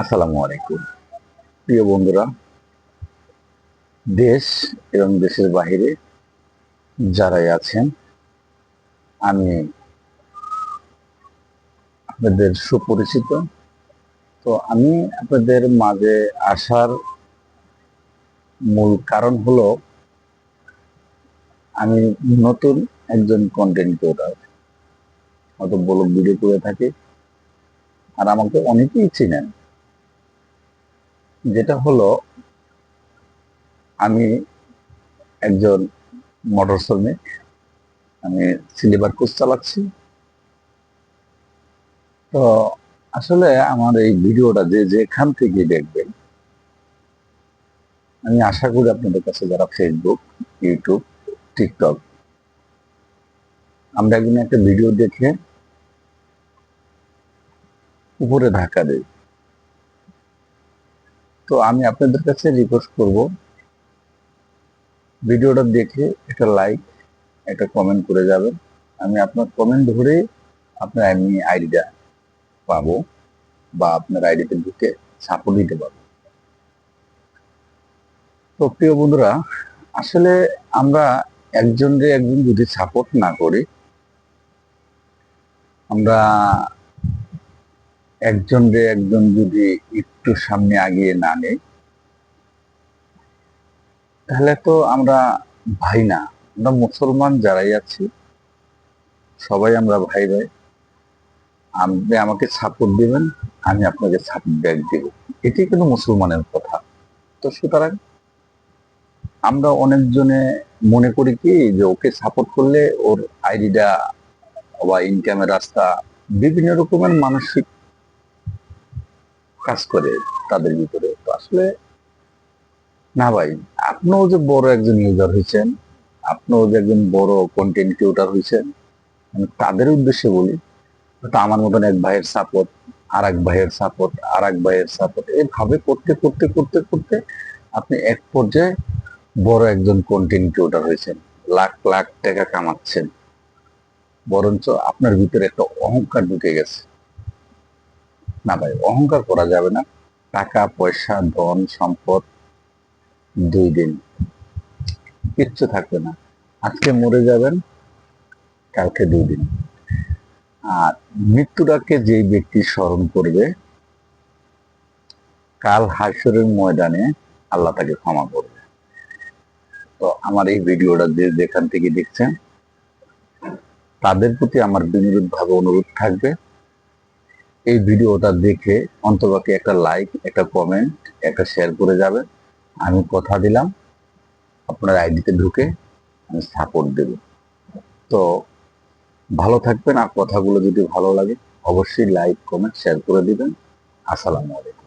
আসসালামু আলাইকুম। প্রিয় বন্ধুরা, দেশ এবং দেশের বাইরে যারাই আছেন, আমি আপনাদের সুপরিচিত। তো আমি আপনাদের মাঝে আসার মূল কারণ হলো, আমি নতুন একজন কন্টেন্ট ক্রিয়েটার হয়তো বলক ভিডিও করে থাকি, আর আমাকে অনেকেই চিনেন। যেটা হলো, আমি একজন মোটর শ্রমিক, আমি সিলিভার কোচ চালাচ্ছি। তো আসলে আমার এই ভিডিওটা যে যেখান থেকে দেখবেন, আমি আশা করি আপনাদের কাছে যারা ফেসবুক ইউটিউব টিকটক আমরা একদিন একটা ভিডিও দেখে উপরে ধাক্কা দেই। তো আমি আপনাদের কাছে রিকোয়েস্ট করব, ভিডিওটা দেখে একটা লাইক একটা কমেন্ট করে যাবেন। আমি আপনার কমেন্ট ধরে আপনার এমনি আইডিটা পাবো বা আপনার আইডিতে ঢুকে সাপোর্ট দিতে পারব। তো প্রিয় বন্ধুরা, আসলে আমরা একজনকে একজন যদি সাপোর্ট না করি, আমরা একজন রে একজন যদি একটু সামনে আগিয়ে না নেই তাহলে তো আমরা ভাই না। আমরা মুসলমান যারাই আছি, সবাই আমরা ভাই ভাই। আপনি আমাকে সাপোর্ট দিবেন, আমি আপনাকে সাপোর্ট ব্যাক দিব। এটি কিন্তু মুসলমানের কথা। তো সুতরাং আমরা অনেকজনে মনে করি কি, যে ওকে সাপোর্ট করলে ওর আইডিটা বা ইনকামের রাস্তা বিভিন্ন রকমের মানসিক কাজ করে তাদের ভিতরে। তো আসলে, না ভাই, আপনিও যে বড় একজন ইউজার হয়েছেন আপনিও যে একজন বড় কন্টেন্ট ক্রিয়েটার হয়েছেন আমি তাদের উদ্দেশ্যে বলি, তো আমার মতন এক ভাইয়ের সাপোর্ট আর এক ভাইয়ের সাপোর্ট আর এক ভাইয়ের সাপোর্ট এভাবে করতে করতে করতে করতে আপনি এক পর্যায়ে বড় একজন কন্টেন্ট ক্রিয়েটার হয়েছেন লাখ লাখ টাকা কামাচ্ছেন। বরঞ্চ আপনার ভিতরে একটা অহংকার ঢুকে গেছে। না ভাই, অহংকার করা যাবে না। টাকা, পয়সা, ধন, সম্পদ, দুই দিন। কিচ্ছু থাকবে না। আজকে মরে যাবেন, কালকে দুই দিন। আর মৃত্যুটাকে যে ব্যক্তি স্মরণ করবে, কাল হাসরের ময়দানে আল্লাহ তাকে ক্ষমা করবে। তো আমার এই ভিডিওটা যে যেখান থেকে দেখছেন, তাদের প্রতি আমার বিনোদ ভাবে অনুরোধ থাকবে। এই ভিডিওটা দেখে অন্তবাকে একটা লাইক একটা কমেন্ট একটা শেয়ার করে যাবে। আমি কথা দিলাম, আপনার আইডিতে ঢুকে আমি সাপোর্ট দেব। তো ভালো থাকবেন, আর কথাগুলো যদি ভালো লাগে, অবশ্যই লাইক কমেন্ট শেয়ার করে দিবেন। আসসালামু আলাইকুম।